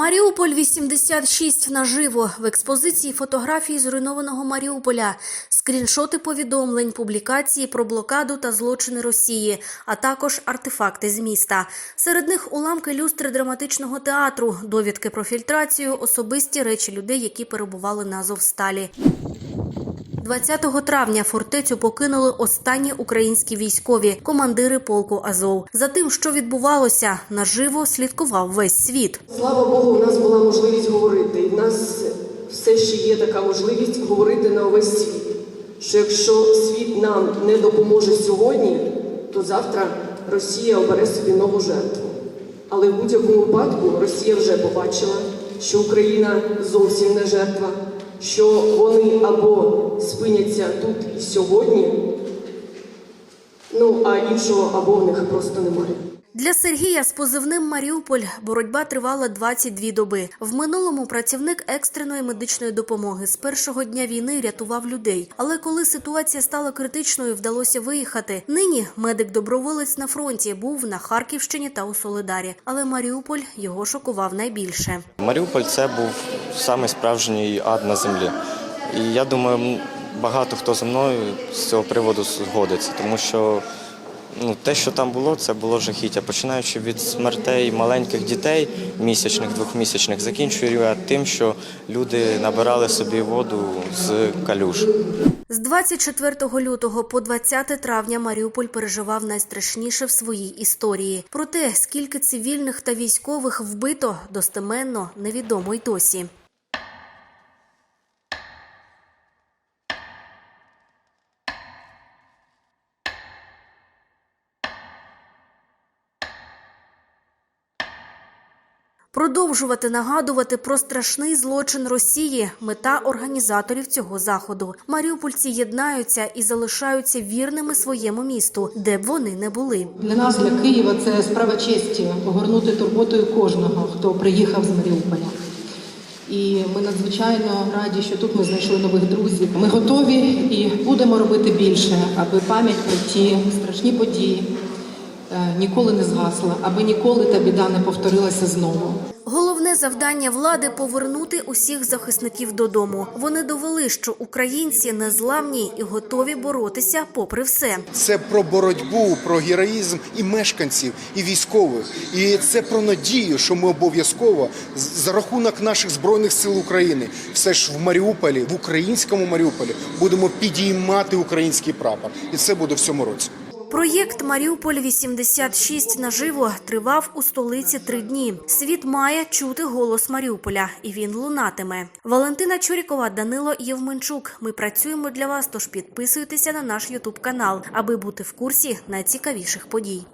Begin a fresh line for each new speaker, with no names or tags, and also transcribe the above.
Маріуполь 86 наживо в експозиції фотографії зруйнованого Маріуполя, скріншоти повідомлень, публікації про блокаду та злочини Росії, а також артефакти з міста. Серед них уламки люстри драматичного театру, довідки про фільтрацію, особисті речі людей, які перебували на Азовсталі. 20 травня фортецю покинули останні українські військові, командири полку Азов. За тим, що відбувалося, наживо слідкував весь світ.
Слава Богу, у нас була можливість говорити. І в нас все ще є така можливість говорити на увесь світ. Що якщо світ нам не допоможе сьогодні, то завтра Росія обере собі нову жертву. Але в будь-якому випадку Росія вже побачила, що Україна зовсім не жертва, що вони або спиняться тут і сьогодні, ну а іншого або в них просто немає.
Для Сергія з позивним Маріуполь боротьба тривала 22 доби. В минулому працівник екстреної медичної допомоги з першого дня війни рятував людей. Але коли ситуація стала критичною, вдалося виїхати. Нині медик-доброволець на фронті був на Харківщині та у Солидарі. Але Маріуполь його шокував найбільше.
Маріуполь це був самий справжній ад на землі. І я думаю, багато хто зі мною з цього приводу згодиться, тому що ну, те, що там було, це було жахіття. Починаючи від смертей маленьких дітей, місячних, двохмісячних, закінчуючи тим, що люди набирали собі воду з калюш.
З 24 лютого по 20 травня Маріуполь переживав найстрашніше в своїй історії. Про те, скільки цивільних та військових вбито, достеменно невідомо й досі. Продовжувати нагадувати про страшний злочин Росії мета організаторів цього заходу. Маріупольці єднаються і залишаються вірними своєму місту, де б вони не були.
Для нас, для Києва, це справа честі огорнути турботою кожного, хто приїхав з Маріуполя. І ми надзвичайно раді, що тут ми знайшли нових друзів. Ми готові і будемо робити більше, аби пам'ять про ті страшні події ніколи не згасла, аби ніколи та біда не повторилася знову.
Головне завдання влади повернути усіх захисників додому. Вони довели, що українці незламні і готові боротися попри все.
Це про боротьбу, про героїзм і мешканців, і військових. І це про надію, що ми обов'язково з- за рахунок наших збройних сил України, все ж в Маріуполі, в українському Маріуполі, будемо підіймати український прапор. І це буде в цьому році.
Проєкт Маріуполь 86 наживо тривав у столиці три дні. Світ має чути голос Маріуполя, і він лунатиме. Валентина Чурікова, Данило Євменчук. Ми працюємо для вас. Тож підписуйтеся на наш Ютуб канал, аби бути в курсі найцікавіших подій.